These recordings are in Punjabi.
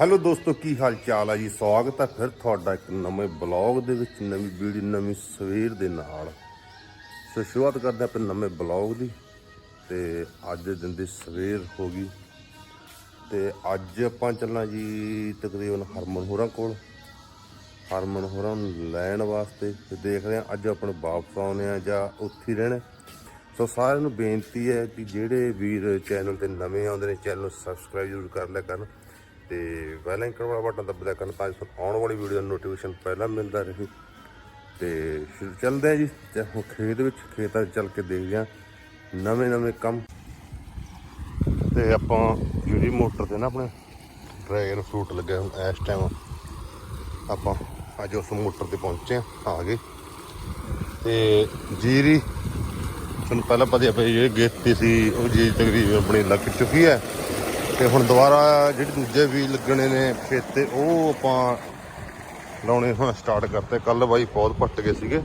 ਹੈਲੋ ਦੋਸਤੋ, ਕੀ ਹਾਲ ਚਾਲ ਆ ਜੀ? ਸਵਾਗਤ ਹੈ ਫਿਰ ਤੁਹਾਡਾ ਇੱਕ ਨਵੇਂ ਬਲੌਗ ਦੇ ਵਿੱਚ, ਨਵੀਂ ਵੀਡੀਓ ਨਵੀਂ ਸਵੇਰ ਦੇ ਨਾਲ। ਸੋ ਸ਼ੁਰੂਆਤ ਕਰਦੇ ਹਾਂ ਆਪਣੇ ਨਵੇਂ ਬਲੌਗ ਦੀ। ਤੇ ਅੱਜ ਦੇ ਦਿਨ ਦੀ ਸਵੇਰ ਹੋ ਗਈ। ਤੇ ਅੱਜ ਆਪਾਂ ਚੱਲਣਾ ਜੀ ਤਕਰੀਬਨ ਹਰਮਨ ਹੋਰਾਂ ਕੋਲ। ਹਰਮਨ ਹੋਰਾਂ ਨੂੰ ਲੈਣ ਵਾਸਤੇ। ਤੇ ਦੇਖਦੇ ਹਾਂ, ਅੱਜ ਆਪਣੇ ਵਾਪਸ ਆਉਣੇ ਆ ਜਾਂ ਉੱਥੇ ਹੀ ਰਹਿਣਾ। ਸੋ ਸਾਰਿਆਂ ਨੂੰ ਬੇਨਤੀ ਹੈ ਕਿ ਜਿਹੜੇ ਵੀਰ ਚੈਨਲ ਤੇ ਨਵੇਂ ਆਉਂਦੇ ਨੇ, ਚੈਨਲ ਨੂੰ ਸਬਸਕ੍ਰਾਈਬ ਜ਼ਰੂਰ ਕਰ ਲਿਆ ਕਰਨ। ਤੇ ਬੈਲ ਆਈਕਨ ਵਾਲਾ ਬਟਨ ਦਬਾ ਕਰਨ ਤਾਂ ਜੋ ਤੁਹਾਨੂੰ ਆਉਣ ਵਾਲੀ ਵੀਡੀਓ ਦਾ ਨੋਟੀਫਿਕੇਸ਼ਨ ਪਹਿਲਾਂ ਮਿਲਦਾ ਰਹੇ। ਤੇ ਸ਼ੁਰੂ ਚੱਲਦੇ ਆ ਜੀ ਹੁਣ ਖੇਤ ਵਿੱਚ ਖੇਤਾਂ 'ਚ ਚੱਲ ਕੇ ਦੇਖਦੇ ਆ ਨਵੇਂ ਨਵੇਂ ਕੰਮ। ਤੇ ਆਪਾਂ ਜਿਹੜੀ ਮੋਟਰ ਤੇ ਨਾ ਆਪਣੇ ਡਰੈਗਨ ਫਰੂਟ ਲੱਗਿਆ ਹੁਣ ਇਸ ਟਾਈਮ ਆਪਾਂ ਅੱਜ ਉਸ ਮੋਟਰ ਤੇ ਪਹੁੰਚੇ ਆ ਆ ਗਏ ਤੇ ਜੀਰੀ, ਤੁਹਾਨੂੰ ਪਹਿਲਾਂ ਪਤਾ ਪਈ ਜਿਹੜੀ ਗੇਤੀ ਸੀ, ਉਹ ਜੀ ਤਕਰੀਬਨ ਆਪਣੀ ਲੱਗ ਚੁੱਕੀ ਹੈ। ਤੇ ਹੁਣ ਦੁਬਾਰਾ ਜਿਹੜੇ ਦੂਜੇ ਵੀ ਲੱਗਣੇ ਨੇ ਖੇਤੇ ਉਹ ਆਪਾਂ ਲਾਉਣੇ ਹੁਣ ਸਟਾਰਟ ਕਰਤੇ। ਕੱਲ ਬਾਈ ਪੌਦ ਪੱਟ ਗਏ ਸੀਗੇ।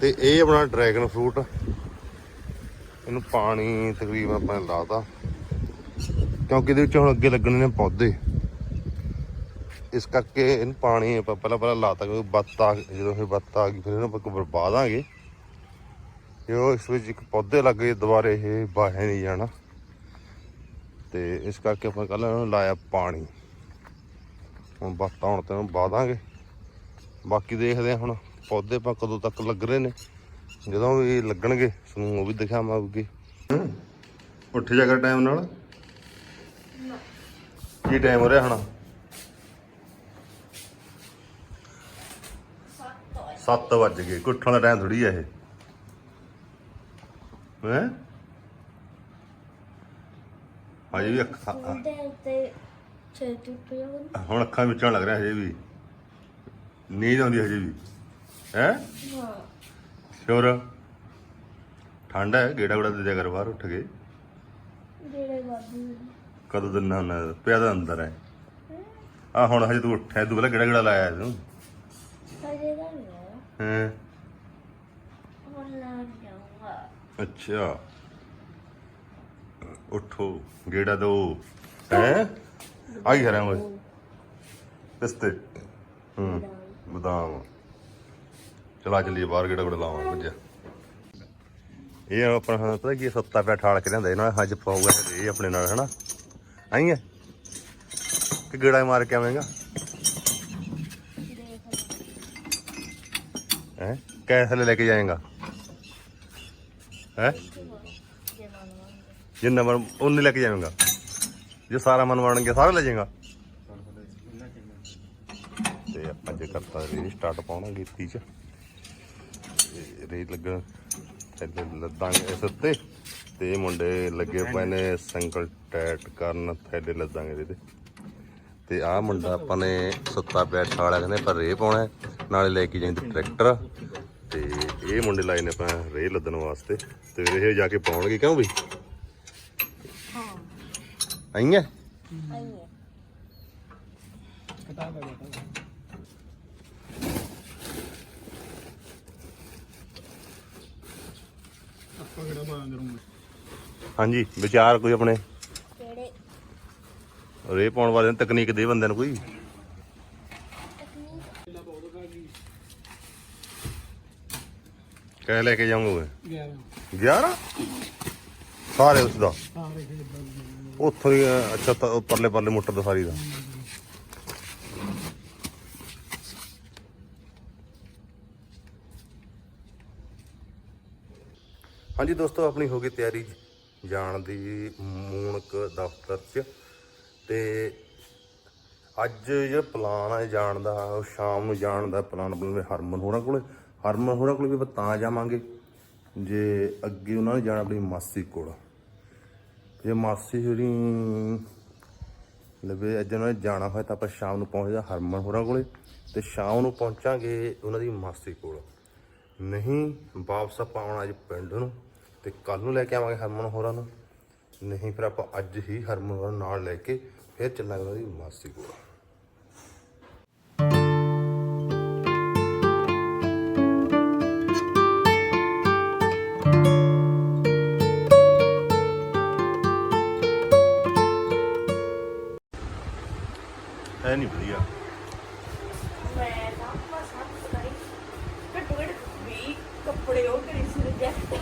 ਤੇ ਇਹ ਆਪਣਾ ਡਰੈਗਨ ਫਰੂਟ ਇਹਨੂੰ ਪਾਣੀ ਤਕਰੀਬਨ ਆਪਾਂ ਨੇ ਲਾਤਾ। ਕਿਉਂਕਿ ਇਹਦੇ ਵਿੱਚ ਹੁਣ ਅੱਗੇ ਲੱਗਣੇ ਨੇ ਪੌਦੇ। ਇਸ ਕਰਕੇ ਇਹਨੂੰ ਪਾਣੀ ਆਪਾਂ ਪਹਿਲਾਂ ਪਹਿਲਾਂ ਲਾਤਾ, ਕਿਉਂਕਿ ਬੱਤ ਆ ਜਦੋਂ ਇਹ ਬੱਤ ਆ ਗਈ, ਫਿਰ ਇਹਨੂੰ ਆਪਾਂ ਬਰਬਾਦਾਂਗੇ ਇਹ ਉਹ ਇਸ ਵਿੱਚ ਇੱਕ ਪੌਦੇ ਲੱਗੇ ਦੁਬਾਰੇ ਇਹ ਬਾਹੇ ਨਹੀਂ ਜਾਣਾ। ਤੇ ਇਸ ਕਰਕੇ ਆਪਾਂ ਕੱਲ ਇਹਨੂੰ ਲਾਇਆ ਪਾਣੀ। ਹੁਣ ਬੱਤ ਆਉਣ ਤੇ ਬਾਦਾਂਗੇ ਬਾਕੀ ਦੇਖਦੇ ਹਾਂ ਹੁਣ ਪੌਦੇ ਆਪਾਂ ਕਦੋਂ ਤੱਕ ਲੱਗ ਰਹੇ ਨੇ। ਜਦੋਂ ਵੀ ਲੱਗਣਗੇ, ਤੁਹਾਨੂੰ ਉਹ ਵੀ ਦਿਖਾਵਾਂਗੇ। ਉੱਠ ਜਾ ਕਰ ਟਾਈਮ ਨਾਲ। ਕੀ ਟਾਈਮ ਹੋ ਰਿਹਾ ਹੁਣ? 7 ਵੱਜ ਗਏ। ਕੋਈ ਉੱਠਣ ਦਾ ਟਾਈਮ ਥੋੜੀ ਆ ਇਹ। ਹੈ? ਹਜੇ ਵੀ ਅੱਖਾਂ ਉਹਦੇ ਉੱਤੇ ਜਾਊਗਾ ਹੁਣ ਅੱਖਾਂ ਵਿੱਚੋਂ ਲੱਗ ਰਿਹਾ ਹਜੇ ਵੀ। ਨੀਂਦ ਆਉਂਦੀ ਹਜੇ ਵੀ। ਹੈ? ਹਾਂ। ਸ਼ੋਰ? ਠੰਡ ਹੈ ਗੇੜਾ ਗੂੜਾ ਦੇ ਕਰ ਬਾਹਰ ਉੱਠ ਕੇ। ਜਿਹੜੇ ਕਦੋਂ ਦਿਨ ਨਾ ਪਿਆ ਦਾ ਅੰਦਰ ਹੈ। ਆ ਹੁਣ ਹਜੇ ਤੂੰ ਉੱਠਿਆ ਤੂੰ ਪਹਿਲਾਂ ਗੇੜਾ ਗੇੜਾ ਲਾਇਆ ਤੂੰ। ਹਜੇ ਤਾਂ ਨਹੀਂ ਹੈ? ਹੁਣ ਲਾਣ ਜਾਊਂਗਾ ਅੱਛਾ। ਉਠੋ, ਗੇੜਾ ਦੋ। ਹੈ? ਆਈ ਹਰਾਂ ਓਏ। ਪਿਸਤੇ ਹੂੰ, ਬਦਾਮ। ਚਲਾ ਚੱਲੀਏ ਬਾਹਰ, ਗੇੜਾ ਗੇੜਾ ਲਾਵਾਂ, ਭੱਜਿਆ। ਇਹ ਆਪਣਾ, ਹਾਂ, ਪਤਾ ਕੀ ਸੱਤਾ ਪਿਆ ਠਾਲ ਕੇ ਲਿਆਂਦਾ, ਇਹਨਾਂ ਨੇ ਹੱਜ ਪਾਊਗਾ ਇਹ ਆਪਣੇ ਨਾਲ, ਹਨਾ? ਆਈ ਹੈ ਕਿ ਗੇੜਾ ਮਾਰ ਕੇ ਆਵੇਂਗਾ? ਹੈ? ਕੈਸੇ ਲੈ ਕੇ ਜਾਏਗਾ। ਹੈ? ਜਿੰਨਾ ਮਨ ਉਹਨੇ ਲੈ ਕੇ ਜਾਵੇਂਗਾ। ਜੇ ਸਾਰਾ ਮਨ ਵੜਨਗੇ ਸਾਰਾ ਲੈ ਜਾਏਗਾ। ਤੇ ਆਪਾਂ ਜੇ ਕਰਤਾ ਰੀ ਸਟਾਰਟ ਪਾਉਣਾ ਗੀਤੀ ਚ। ਰੇ ਲੱਗਣ ਲੱਦਾਂਗੇ ਇਸ ਉੱਤੇ ਤੇ। ਇਹ ਮੁੰਡੇ ਲੱਗੇ ਪਏ ਨੇ ਸੰਕਲ ਟੈਟ ਕਰਨ ਥੱਲੇ ਲੱਦਾਂਗੇ ਇਹਦੇ। ਤੇ ਆਹ ਮੁੰਡਾ ਆਪਾਂ ਨੇ ਸੁੱਤਾ ਪਿਆ ਛਾਲਾ ਕਹਿੰਦੇ ਪਰ ਰੇ ਪਾਉਣਾ ਨਾਲੇ ਲੈ ਕੇ ਜਾਂਦੇ ਟਰੈਕਟਰ ਤੇ ਇਹ ਮੁੰਡੇ ਲਾਏ ਨੇ ਆਪਾਂ ਰੇ ਲੱਦਣ ਵਾਸਤੇ। ਤੇ ਇਹ ਜਾ ਕੇ ਪਾਉਣਗੇ ਕਿਉਂ ਵੀ? ਆਪਾਂ ਕਿਹੜਾ ਮਾਰਾਂ ਕਰੂੰਗਾ ਹਾਂਜੀ ਵਿਚਾਰ ਕੋਈ ਆਪਣੇ? ਕਿਹੜੇ? ਰੇ ਪਾਉਣ ਵਾਲੇ ਨੂੰ ਤਕਨੀਕ ਦੇ ਬੰਦੇ ਨੂੰ ਕੋਈ? ਕਹਿ ਲੈ ਕੇ ਜਾਊਂਗਾ 11 11 ਸਾਰੇ ਉਸ ਦਾ ਸਾਰੇ ਖੇਡਾਂ ਉੱਥੋਂ ਹੀ ਅਹ, ਅੱਛਾ ਤਾਂ ਉਹ ਪਰਲੇ ਪਰਲੇ ਮੋਟਰ ਦਾ ਸਾਰੀ ਦਾ। ਹਾਂਜੀ ਦੋਸਤੋ ਆਪਣੀ ਹੋ ਗਈ ਤਿਆਰੀ ਜਾਣ ਦੀ ਮੂਨਕ ਦਫ਼ਤਰ 'ਚ। ਤੇ ਅੱਜ ਜਿਹੜਾ ਪਲਾਨ ਹੈ ਜਾਣ ਦਾ ਉਹ ਸ਼ਾਮ ਨੂੰ ਜਾਣ ਦਾ ਪਲਾਨ ਬਣਾਉਂਦੇ ਹਰਮਨ ਹੋਰਾਂ ਕੋਲੇ। ਹਰਮਨ ਹੋਰਾਂ ਕੋਲੇ ਵੀ ਆਪਾਂ ਤਾਂ ਜਾਵਾਂਗੇ ਜੇ ਅੱਗੇ ਉਹਨਾਂ ਨੇ ਜਾਣਾ ਆਪਣੀ ਮਾਸੀ ਕੋਲ। ਜੇ ਮਾਸੀ ਹੋਰੀ ਲਵੇ ਅੱਜ ਉਹਨਾਂ ਨੇ ਜਾਣਾ ਹੋਇਆ ਤਾਂ ਆਪਾਂ ਸ਼ਾਮ ਨੂੰ ਪਹੁੰਚਦਾ ਹਰਮਨ ਹੋਰਾਂ ਕੋਲੇ ਤੇ ਸ਼ਾਮ ਨੂੰ ਪਹੁੰਚਾਂਗੇ ਉਹਨਾਂ ਦੀ ਮਾਸੀ ਕੋਲ। ਨਹੀਂ, ਵਾਪਸ ਆਪਾਂ ਆਉਣਾ ਅੱਜ ਪਿੰਡ ਨੂੰ ਤੇ ਕੱਲ ਨੂੰ ਲੈ ਕੇ ਆਵਾਂਗੇ ਹਰਮਨ ਹੋਰਾਂ ਨੂੰ। ਨਹੀਂ, ਫਿਰ ਆਪਾਂ ਅੱਜ ਹੀ ਹਰਮਨ ਹੋਰਾਂ ਨਾਲ ਲੈ ਕੇ ਫਿਰ ਚੱਲਾਂਗੇ ਉਹਨਾਂ ਦੀ ਮਾਸੀ ਕੋਲ। ਐ ਨਹੀਂ ਵਧੀਆ। ਮੈਂ ਨਾ ਮਸਾਂ ਸੁਣਾਈ ਘੱਟੋ ਘੱਟ 20 ਕੱਪੜੇ ਉਹ ਕਰੀ ਸੀ ਰਿਜੈਕਟ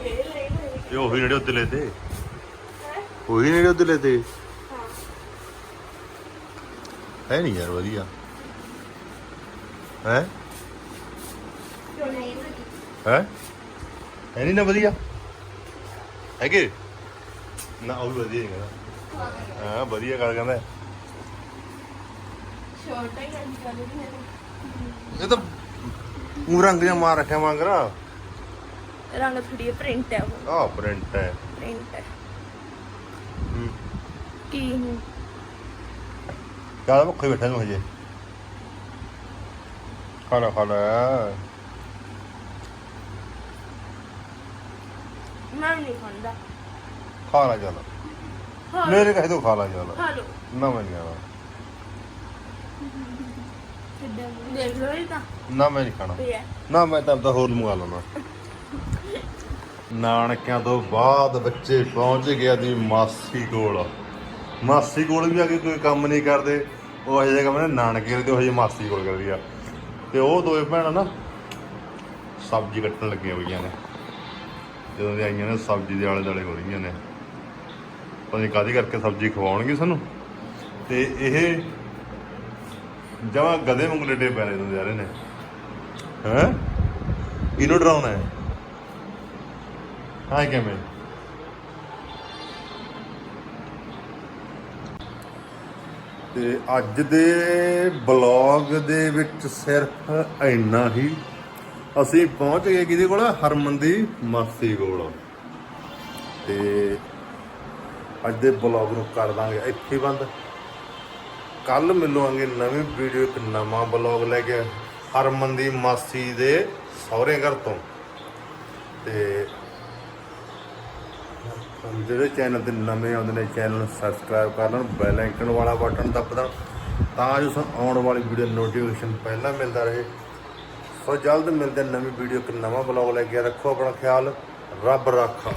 ਇਹ ਲੈ ਲੈ ਇਹ ਉਹੀ ਜਿਹੜੇ ਉੱਤੇ ਲੈਤੇ ਹੈ? ਉਹੀ ਜਿਹੜੇ ਉੱਤੇ ਲੈਤੇ ਹਾਂ। ਹੈ ਨਹੀਂ ਯਾਰ ਵਧੀਆ। ਹੈ? ਕਿਉਂ ਨਹੀਂ ਹੈ? ਹੈ ਨਹੀਂ ਨਾ ਵਧੀਆ? ਹੈਗੇ? ਨਾ ਉਹ ਵੀ ਵਧੀਆ ਕਹਿੰਦਾ ਹਾਂ। ਵਧੀਆ ਕਰ ਕਹਿੰਦਾ ਸ਼ੋਰਟ ਹੀ ਗੱਲ ਕਰ ਰਹੀ ਹੈ ਇਹ ਤਾਂ ਉਹ ਰੰਗ ਜਿਹਾ ਮਾਰ ਰੱਖਿਆ ਮੰਗਰਾ ਰੰਗ ਥੋੜੀ ਪ੍ਰਿੰਟ ਹੈ ਉਹ ਆਹ ਪ੍ਰਿੰਟ ਹੈ ਪ੍ਰਿੰਟ ਹੈ ਹੂੰ। ਕੀ ਹੂੰ ਜ਼ਿਆਦਾ ਭੁੱਖੇ ਬੈਠਾ ਨੂੰ ਹਜੇ। ਖਾਣਾ ਖਾਣਾ ਮੈਂ ਨਹੀਂ ਖਾਂਦਾ। ਖਾ ਲਾ ਚੱਲ। ਹਾਂ ਮੇਰੇ ਕਹੇ ਤੋਂ ਖਾ ਲਾ ਚੱਲ। ਨਾ ਮੈਂ ਨਹੀਂ ਖਾਣਾ। ਦੇਖ ਲੋ ਇਹ ਤਾਂ ਨਾ ਮੈਂ ਨਹੀਂ ਖਾਣਾ। ਪਿਆ। ਨਾ ਮੈਂ ਤਾਂ ਆਪਦਾ ਹੋਰ ਮੰਗਾ ਲੈਣਾ ਨਾਨਕਿਆਂ ਤੋਂ ਬਾਅਦ ਬੱਚੇ ਪਹੁੰਚ ਗਿਆ ਦੀ ਮਾਸੀ ਕੋਲ। ਮਾਸੀ ਕੋਲ ਵੀ ਆ ਕੇ ਕੋਈ ਕੰਮ ਨਹੀਂ ਕਰਦੇ। ਉਹ ਅਜੇ ਕੰਮ ਨੇ ਨਾਨਕੇ ਤੇ ਉਹ ਹਜੇ ਮਾਸੀ ਕੋਲ ਕਰਦੀ ਆ। ਤੇ ਉਹ ਦੋਵੇਂ ਭੈਣਾਂ ਨਾ ਸਬਜ਼ੀ ਕੱਟਣ ਲੱਗੀਆਂ ਹੋਈਆਂ ਨੇ। ਜਦੋਂ ਦੇ ਆਈਆਂ ਨੇ ਸਬਜ਼ੀ ਦੇ ਆਲੇ ਦੁਆਲੇ ਹੋ ਰਹੀਆਂ ਨੇ। ਪਤਾ ਨਹੀਂ ਕਾਦੀ ਕਰਕੇ ਸਬਜ਼ੀ ਖਵਾਉਣਗੇ ਸਾਨੂੰ। ਤੇ ਇਹ ਜਮਾ ਗਧੇ ਵਾਂਗੂ ਲੱਡੇ ਪੈ ਰਹੇ ਨੇ ਜਾ ਰਹੇ ਹੈ? ਇਹਨੂੰ ਡਰਾਉਣਾ ਹੈ। ਹਾਂ ਕਿਵੇਂ? ਤੇ ਅੱਜ ਦੇ ਬਲੌਗ ਦੇ ਵਿੱਚ ਸਿਰਫ ਇੰਨਾ ਹੀ। ਅਸੀਂ ਪਹੁੰਚ ਗਏ ਕਿਹਦੇ ਕੋਲ? ਹਰਮਨ ਦੀ ਮਾਸੀ ਕੋਲ। ਤੇ ਅੱਜ ਦੇ ਬਲੌਗ ਨੂੰ ਕਰ ਦਾਂਗੇ ਇੱਥੇ ਬੰਦ। ਕੱਲ ਮਿਲਾਂਗੇ ਨਵੀਂ ਵੀਡੀਓ ਇੱਕ ਨਵਾਂ ਬਲੌਗ ਲੈ ਕੇ ਹਰਮਨ ਦੀ ਮਾਸੀ ਦੇ ਸਹੁਰੇ ਘਰ ਤੋਂ। ਤੇ ਜਿਹੜੇ ਚੈਨਲ ਤੇ ਨਵੇਂ ਆਉਂਦੇ ਨੇ, ਚੈਨਲ ਨੂੰ ਸਬਸਕ੍ਰਾਈਬ ਕਰ ਲੈਣ, ਬੈਲ ਆਈਕਨ ਵਾਲਾ ਬਟਨ ਦੱਬ ਦੇਣ, ਤਾਂ ਜੋ ਸਾਨੂੰ ਆਉਣ ਵਾਲੀ ਵੀਡੀਓ ਨੋਟੀਫਿਕੇਸ਼ਨ ਪਹਿਲਾਂ ਮਿਲਦਾ ਰਹੇ। ਸੋ ਜਲਦ ਮਿਲਦੇ ਨਵੀਂ ਵੀਡੀਓ, ਇੱਕ ਨਵਾਂ ਬਲੌਗ ਲੈ ਕੇ। ਰੱਖੋ ਆਪਣਾ ਖਿਆਲ, ਰੱਬ ਰਾਖਾ।